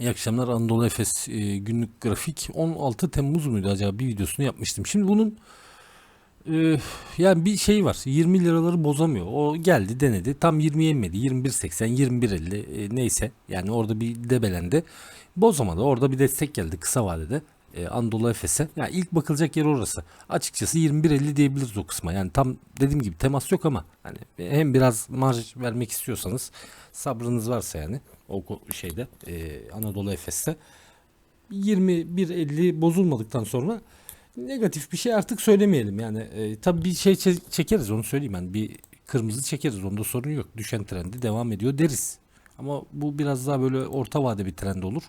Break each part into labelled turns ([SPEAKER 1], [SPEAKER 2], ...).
[SPEAKER 1] İyi akşamlar Anadolu Efes e, günlük grafik. 16 Temmuz muydu acaba? Bir videosunu yapmıştım. Şimdi bunun e, yani bir şey var. 20 liraları bozamıyor. O geldi denedi. Tam 20 yemedi 21.80 21.50 e, neyse. Yani orada bir debelendi. Bozamadı. Orada bir destek geldi kısa vadede e, Anadolu Efes'e. Yani ilk bakılacak yer orası. Açıkçası 21.50 diyebiliriz o kısma. Yani tam dediğim gibi temas yok ama hani hem biraz marj vermek istiyorsanız sabrınız varsa yani o şeyde e, Anadolu Efes'te 21.50 bozulmadıktan sonra negatif bir şey artık söylemeyelim. Yani e, tabii bir şey çe- çekeriz onu söyleyeyim yani bir kırmızı çekeriz onda sorun yok. Düşen trendi devam ediyor deriz. Ama bu biraz daha böyle orta vade bir trend olur.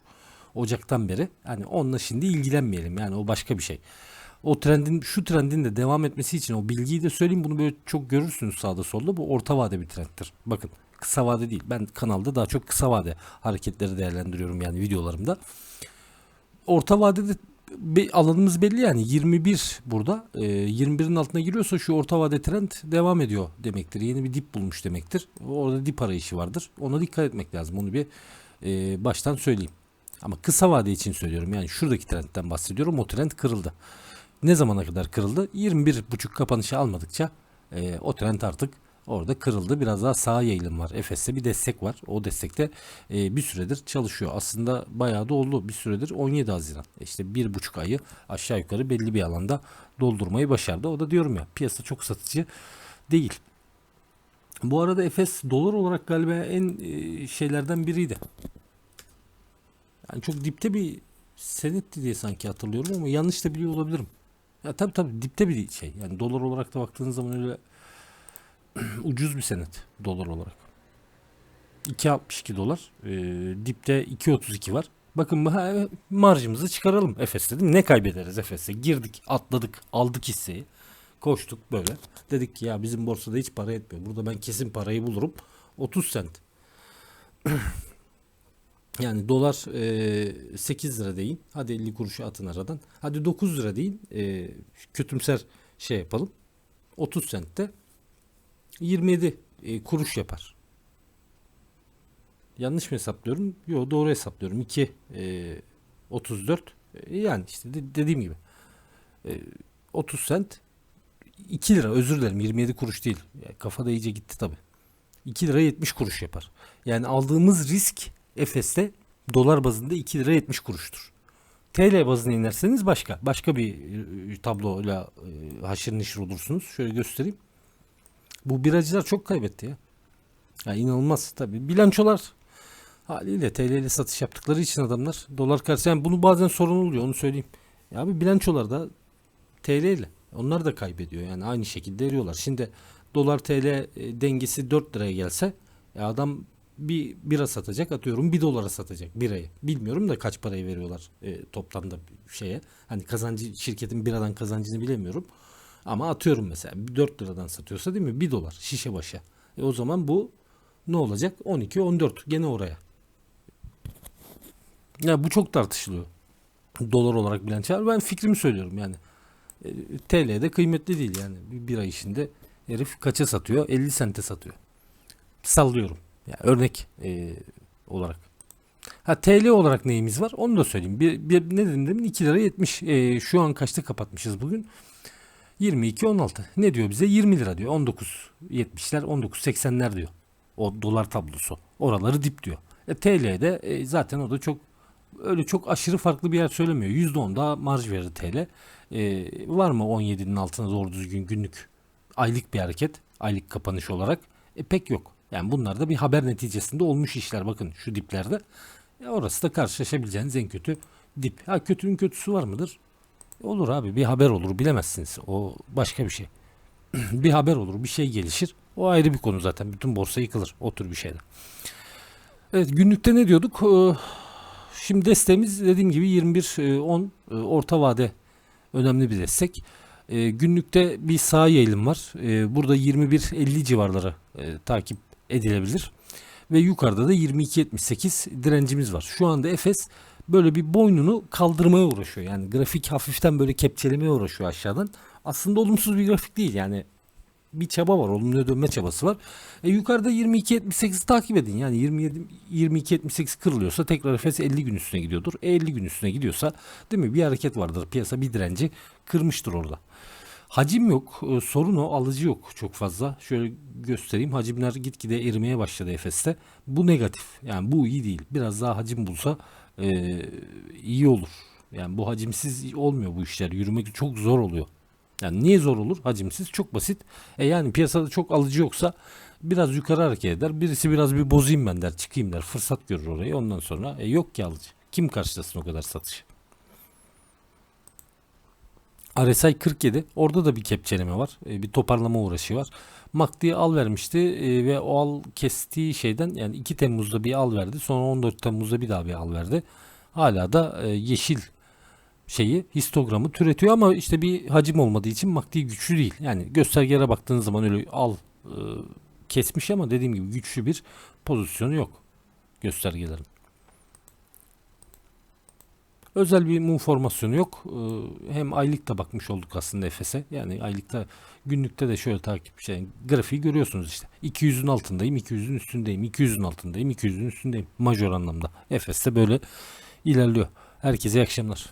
[SPEAKER 1] Ocaktan beri. Yani onunla şimdi ilgilenmeyelim. Yani o başka bir şey. O trendin şu trendin de devam etmesi için o bilgiyi de söyleyeyim bunu böyle çok görürsünüz sağda solda. Bu orta vade bir trendtir. Bakın kısa vade değil. Ben kanalda daha çok kısa vade hareketleri değerlendiriyorum yani videolarımda. Orta vadede be- alanımız belli yani 21 burada. Ee, 21'in altına giriyorsa şu orta vade trend devam ediyor demektir. Yeni bir dip bulmuş demektir. Orada dip arayışı vardır. Ona dikkat etmek lazım. Onu bir e, baştan söyleyeyim. Ama kısa vade için söylüyorum. Yani şuradaki trendten bahsediyorum. O trend kırıldı. Ne zamana kadar kırıldı? 21.5 kapanışı almadıkça e, o trend artık orada kırıldı. Biraz daha sağa yayılım var. Efes'te bir destek var. O destekte e, bir süredir çalışıyor. Aslında bayağı da oldu. Bir süredir 17 Haziran. İşte bir buçuk ayı aşağı yukarı belli bir alanda doldurmayı başardı. O da diyorum ya piyasa çok satıcı değil. Bu arada Efes dolar olarak galiba en e, şeylerden biriydi. Yani çok dipte bir senetti diye sanki hatırlıyorum ama yanlış da biliyor olabilirim. Ya tabii tabii dipte bir şey. Yani dolar olarak da baktığınız zaman öyle ucuz bir senet dolar olarak. 2.62 dolar. Ee, dipte 2.32 var. Bakın marjımızı çıkaralım Efes dedim. Ne kaybederiz Efes'e? Girdik, atladık, aldık hisseyi. Koştuk böyle. Dedik ki ya bizim borsada hiç para etmiyor. Burada ben kesin parayı bulurum. 30 sent. Yani dolar e, 8 lira deyin. Hadi 50 kuruşu atın aradan. Hadi 9 lira deyin. E, kötümser şey yapalım. 30 sentte 27 e, kuruş yapar. Yanlış mı hesaplıyorum? Yok doğru hesaplıyorum. 2 e, 34 E, yani işte de- dediğim gibi e, 30 sent 2 lira özür dilerim 27 kuruş değil. Yani kafada iyice gitti tabi. 2 lira 70 kuruş yapar. Yani aldığımız risk Efes'te dolar bazında 2 lira 70 kuruştur. TL bazına inerseniz başka. Başka bir e, tabloyla e, haşır neşir olursunuz. Şöyle göstereyim. Bu biracılar çok kaybetti ya. Ya inanılmaz tabii. Bilançolar haliyle TL ile satış yaptıkları için adamlar dolar karşısında yani bunu bazen sorun oluyor onu söyleyeyim. Ya abi bilançolarda TL ile onlar da kaybediyor yani aynı şekilde eriyorlar. Şimdi dolar TL e, dengesi 4 liraya gelse e, adam bir bira satacak atıyorum 1 dolara satacak birayı. Bilmiyorum da kaç parayı veriyorlar e, toplamda şeye. Hani kazancı şirketin biradan kazancını bilemiyorum. Ama atıyorum mesela 4 liradan satıyorsa değil mi 1 dolar şişe başa. E o zaman bu ne olacak? 12 14 gene oraya. Ya bu çok tartışılıyor. Dolar olarak bilanço. Ben fikrimi söylüyorum yani. E, TL'de kıymetli değil yani. Bir bira işinde herif kaça satıyor? 50 sente satıyor. Sallıyorum. Ya örnek e, olarak. Ha TL olarak neyimiz var? Onu da söyleyeyim. Bir, bir ne dedim demin 2 lira 70. E, şu an kaçta kapatmışız bugün? 22 16. Ne diyor bize? 20 lira diyor. 19 70'ler 19 80'ler diyor. O dolar tablosu. Oraları dip diyor. E, TL'de e, zaten o da çok öyle çok aşırı farklı bir yer söylemiyor. %10 daha marj verir TL. E, var mı 17'nin altına doğru düzgün günlük aylık bir hareket? Aylık kapanış olarak? E, pek yok. Yani bunlar da bir haber neticesinde olmuş işler. Bakın şu diplerde. E, orası da karşılaşabileceğiniz en kötü dip. Ha kötünün kötüsü var mıdır? E, Olur abi bir haber olur bilemezsiniz. O başka bir şey. bir haber olur bir şey gelişir. O ayrı bir konu zaten. Bütün borsa yıkılır o tür bir şeyde. Evet günlükte ne diyorduk? Ee, Şimdi desteğimiz dediğim gibi 21-10 e, orta vade önemli bir destek. E, günlükte bir sağ yayılım var. E, burada 21-50 civarları e, takip edilebilir. Ve yukarıda da 22-78 direncimiz var. Şu anda Efes böyle bir boynunu kaldırmaya uğraşıyor. Yani grafik hafiften böyle kepçelemeye uğraşıyor aşağıdan. Aslında olumsuz bir grafik değil yani bir çaba var. Olumluya dönme çabası var. E, yukarıda 22.78 takip edin. Yani 27 22.78 kırılıyorsa tekrar Efes 50 gün üstüne gidiyordur. E, 50 gün üstüne gidiyorsa değil mi? Bir hareket vardır. Piyasa bir direnci kırmıştır orada. Hacim yok. E, sorun o. Alıcı yok çok fazla. Şöyle göstereyim. Hacimler gitgide erimeye başladı Efes'te. Bu negatif. Yani bu iyi değil. Biraz daha hacim bulsa e, iyi olur. Yani bu hacimsiz olmuyor bu işler. Yürümek çok zor oluyor. Yani niye zor olur? Hacimsiz çok basit. E yani piyasada çok alıcı yoksa biraz yukarı hareket eder. Birisi biraz bir bozayım ben der. Çıkayım der. Fırsat görür orayı. Ondan sonra e, yok ki alıcı. Kim karşılasın o kadar satışı? RSI 47. Orada da bir kepçeleme var. E, bir toparlama uğraşı var. MACD al vermişti e, ve o al kestiği şeyden yani 2 Temmuz'da bir al verdi. Sonra 14 Temmuz'da bir daha bir al verdi. Hala da e, yeşil şeyi histogramı türetiyor ama işte bir hacim olmadığı için MACD güçlü değil. Yani göstergelere baktığınız zaman öyle al e, kesmiş ama dediğim gibi güçlü bir pozisyonu yok göstergelerin. Özel bir mum formasyonu yok. Ee, Hem aylıkta bakmış olduk aslında Efes'e. Yani aylıkta günlükte de şöyle takip şey grafiği görüyorsunuz işte. 200'ün altındayım, 200'ün üstündeyim, 200'ün altındayım, 200'ün üstündeyim. Major anlamda. Efes'te böyle ilerliyor. Herkese iyi akşamlar.